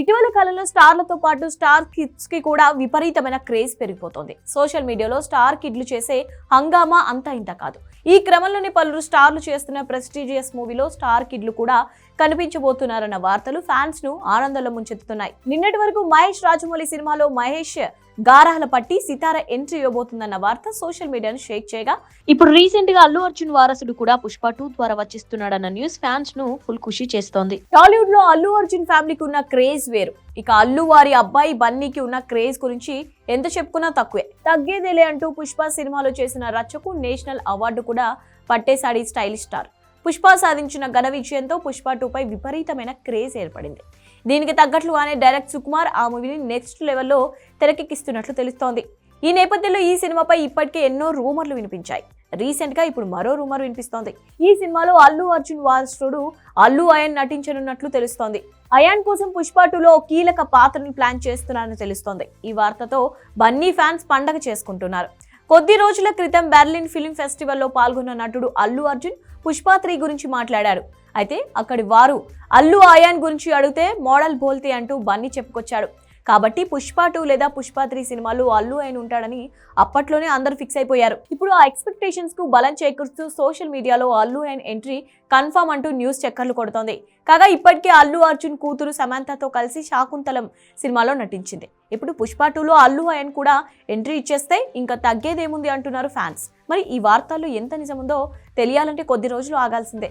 ఇటీవల కాలంలో స్టార్లతో పాటు స్టార్ కిడ్స్కి కూడా విపరీతమైన క్రేజ్ పెరిగిపోతోంది. సోషల్ మీడియాలో స్టార్ కిడ్లు చేసే హంగామా అంతా ఇంత కాదు. ఈ క్రమంలోనే పలువురు స్టార్లు చేస్తున్న ప్రెస్టీజియస్ మూవీలో స్టార్ కిడ్లు కూడా కనిపించబోతున్నారన్న వార్తలు ఫ్యాన్స్ను ఆనందంలో ముంచెత్తుతున్నాయి. నిన్నటి వరకు మహేష్ రాజమౌళి సినిమాలో మహేష్ గారాల పట్టి సితార ఎంట్రీ ఇవ్వబోతుందన్న వార్త సోషల్ మీడియాను షేక్ చేయగా ఇప్పుడు రీసెంట్గా అల్లు అర్జున్ వారసుడు కూడా పుష్ప టూ ద్వారా వచ్చిస్తున్నాడన్న న్యూస్ ఫ్యాన్స్ను ఫుల్ ఖుషి చేస్తోంది. టాలీవుడ్లో అల్లు అర్జున్ ఫ్యామిలీకి ఉన్న క్రేజ్ వేరు. ఇక అల్లు వారి అబ్బాయి బన్నీకి ఉన్న క్రేజ్ గురించి ఎంత చెప్పుకున్నా తక్కువే. తగ్గేదేలే అంటూ పుష్ప సినిమాలో చేసిన రచ్చకు నేషనల్ అవార్డు కూడా పట్టేశాడు స్టైల్ స్టైలిష్ స్టార్. పుష్ప సాధించిన ఘన విజయంతో పుష్ప టూపై విపరీతమైన క్రేజ్ ఏర్పడింది. దీనికి తగ్గట్లుగానే డైరెక్ట్ సుకుమార్ ఆ మూవీని నెక్స్ట్ లెవెల్లో తెరకెక్కిస్తున్నట్లు తెలుస్తోంది. ఈ నేపథ్యంలో ఈ సినిమాపై ఇప్పటికే ఎన్నో రూమర్లు వినిపించాయి. రీసెంట్గా ఇప్పుడు మరో రూమర్ వినిపిస్తోంది. ఈ సినిమాలో అల్లు అర్జున్ వారసుడు అల్లు అయన్ నటించనున్నట్లు తెలుస్తోంది. అయాన్ కోసం పుష్ప టూలో కీలక పాత్రను ప్లాన్ చేస్తున్నారని తెలుస్తోంది. ఈ వార్తతో బన్నీ ఫ్యాన్స్ పండగ చేసుకుంటున్నారు. కొద్ది రోజుల క్రితం బెర్లిన్ ఫిల్మ్ ఫెస్టివల్లో పాల్గొన్న నటుడు అల్లు అర్జున్ పుష్ప త్రీ గురించి మాట్లాడారు. అయితే అక్కడి వారు అల్లు ఆయాన్ గురించి అడిగితే మోడల్ బోల్తే అంటూ బన్నీ చెప్పుకొచ్చాడు. కాబట్టి పుష్ప టూ లేదా పుష్ప త్రీ సినిమాలు అల్లు అయిన ఉంటాడని అప్పట్లోనే అందరూ ఫిక్స్ అయిపోయారు. ఇప్పుడు ఆ ఎక్స్పెక్టేషన్స్కు బలం చేకూరుస్తూ సోషల్ మీడియాలో అల్లు అయిన ఎంట్రీ కన్ఫర్మ్ అంటూ న్యూస్ చక్కర్లు కొడుతోంది. కాగా ఇప్పటికే అల్లు అర్జున్ కూతురు సమంతతో కలిసి శాకుంతలం సినిమాలో నటించింది. ఇప్పుడు పుష్ప టూలో అల్లు అయన్ కూడా ఎంట్రీ ఇచ్చేస్తే ఇంకా తగ్గేదేముంది అంటున్నారు ఫ్యాన్స్ మరి ఈ వార్తల్లో ఎంత నిజముందో తెలియాలంటే కొద్ది రోజులు ఆగాల్సిందే.